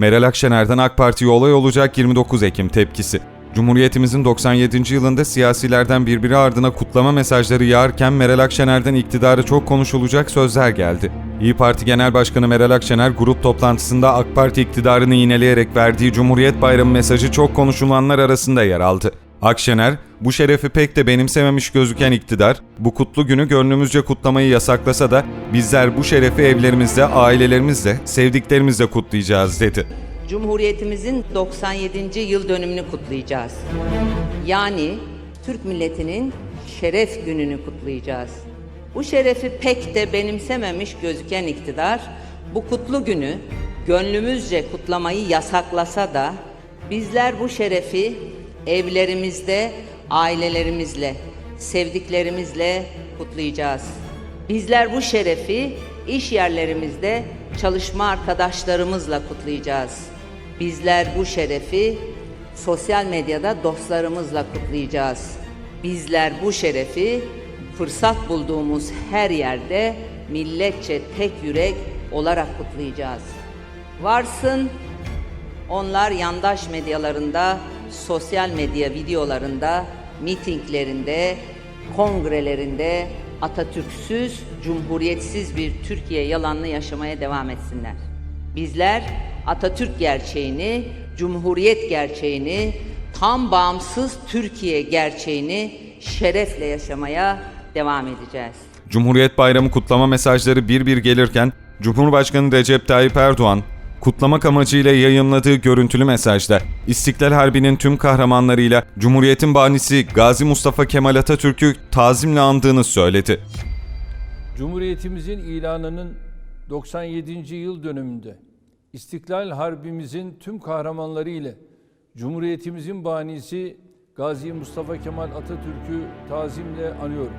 Meral Akşener'den AK Parti'ye olay olacak 29 Ekim tepkisi. Cumhuriyetimizin 97. yılında siyasilerden birbiri ardına kutlama mesajları yağarken Meral Akşener'den iktidarı çok konuşulacak sözler geldi. İyi Parti Genel Başkanı Meral Akşener grup toplantısında AK Parti iktidarını iğneleyerek verdiği Cumhuriyet Bayramı mesajı çok konuşulanlar arasında yer aldı. Akşener, bu şerefi pek de benimsememiş gözüken iktidar, bu kutlu günü gönlümüzce kutlamayı yasaklasa da bizler bu şerefi evlerimizde, ailelerimizle, sevdiklerimizle kutlayacağız dedi. Cumhuriyetimizin 97. yıl dönümünü kutlayacağız. Yani Türk milletinin şeref gününü kutlayacağız. Bu şerefi pek de benimsememiş gözüken iktidar bu kutlu günü gönlümüzce kutlamayı yasaklasa da bizler bu şerefi evlerimizde ailelerimizle, sevdiklerimizle kutlayacağız. Bizler bu şerefi iş yerlerimizde çalışma arkadaşlarımızla kutlayacağız. Bizler bu şerefi sosyal medyada dostlarımızla kutlayacağız. Bizler bu şerefi fırsat bulduğumuz her yerde milletçe tek yürek olarak kutlayacağız. Varsın onlar yandaş medyalarında, sosyal medya videolarında, mitinglerinde, kongrelerinde Atatürk'süz, cumhuriyetsiz bir Türkiye yalanını yaşamaya devam etsinler. Bizler Atatürk gerçeğini, cumhuriyet gerçeğini, tam bağımsız Türkiye gerçeğini şerefle yaşamaya devam edeceğiz. Cumhuriyet Bayramı kutlama mesajları bir bir gelirken Cumhurbaşkanı Recep Tayyip Erdoğan, kutlamak amacıyla yayımladığı görüntülü mesajda İstiklal Harbi'nin tüm kahramanlarıyla Cumhuriyet'in banisi Gazi Mustafa Kemal Atatürk'ü tazimle andığını söyledi. Cumhuriyetimizin ilanının 97. yıl dönümünde İstiklal Harbimizin tüm kahramanları ile Cumhuriyetimizin banisi Gazi Mustafa Kemal Atatürk'ü tazimle anıyorum.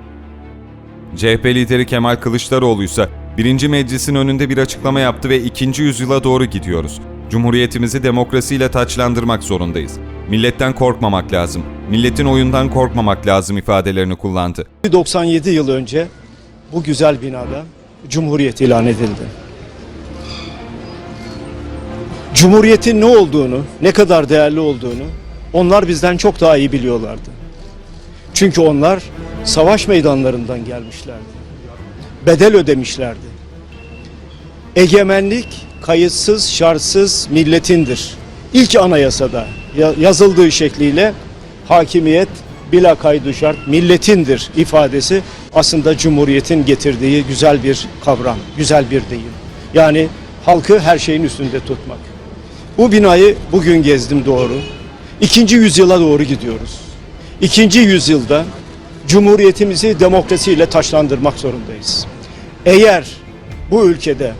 CHP lideri Kemal Kılıçdaroğlu ise 1. Meclis'in önünde bir açıklama yaptı ve 2. yüzyıla doğru gidiyoruz. Cumhuriyetimizi demokrasiyle taçlandırmak zorundayız. Milletten korkmamak lazım. Milletin oyundan korkmamak lazım ifadelerini kullandı. 97 yıl önce bu güzel binada Cumhuriyet ilan edildi. Cumhuriyetin ne olduğunu, ne kadar değerli olduğunu onlar bizden çok daha iyi biliyorlardı. Çünkü onlar savaş meydanlarından gelmişlerdi. Bedel ödemişlerdi. Egemenlik kayıtsız, şartsız milletindir. İlk anayasada ya- yazıldığı şekliyle hakimiyet bila kaydı şart milletindir ifadesi aslında Cumhuriyet'in getirdiği güzel bir kavram, güzel bir deyim. Yani halkı her şeyin üstünde tutmak. Bu binayı bugün gezdim doğru. İkinci yüzyıla doğru gidiyoruz. İkinci yüzyılda Cumhuriyetimizi demokrasiyle taşlandırmak zorundayız. Eğer bu ülkede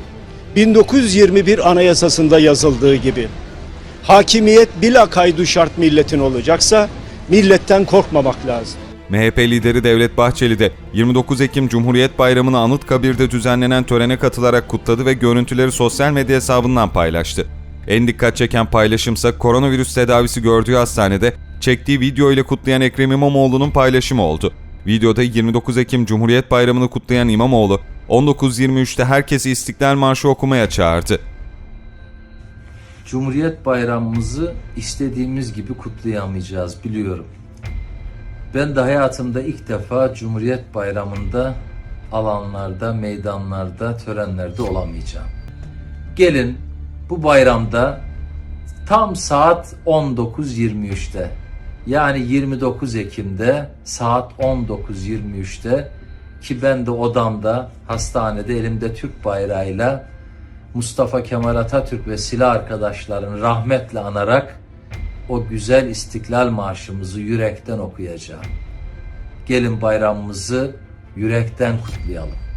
1921 Anayasası'nda yazıldığı gibi hakimiyet bila kaydu şart milletin olacaksa milletten korkmamak lazım. MHP lideri Devlet Bahçeli de 29 Ekim Cumhuriyet Bayramı'nı Anıtkabir'de düzenlenen törene katılarak kutladı ve görüntüleri sosyal medya hesabından paylaştı. En dikkat çeken paylaşımsa koronavirüs tedavisi gördüğü hastanede çektiği video ile kutlayan Ekrem İmamoğlu'nun paylaşımı oldu. Videoda 29 Ekim Cumhuriyet Bayramı'nı kutlayan İmamoğlu, 19.23'te herkesi İstiklal Marşı okumaya çağırdı. Cumhuriyet Bayramımızı istediğimiz gibi kutlayamayacağız biliyorum. Ben de hayatımda ilk defa Cumhuriyet Bayramı'nda alanlarda, meydanlarda, törenlerde olamayacağım. Gelin bu bayramda tam saat 19.23'te yani 29 Ekim'de saat 19.23'te ki ben de odamda hastanede elimde Türk bayrağıyla Mustafa Kemal Atatürk ve silah arkadaşlarını rahmetle anarak o güzel İstiklal Marşımızı yürekten okuyacağım. Gelin bayramımızı yürekten kutlayalım.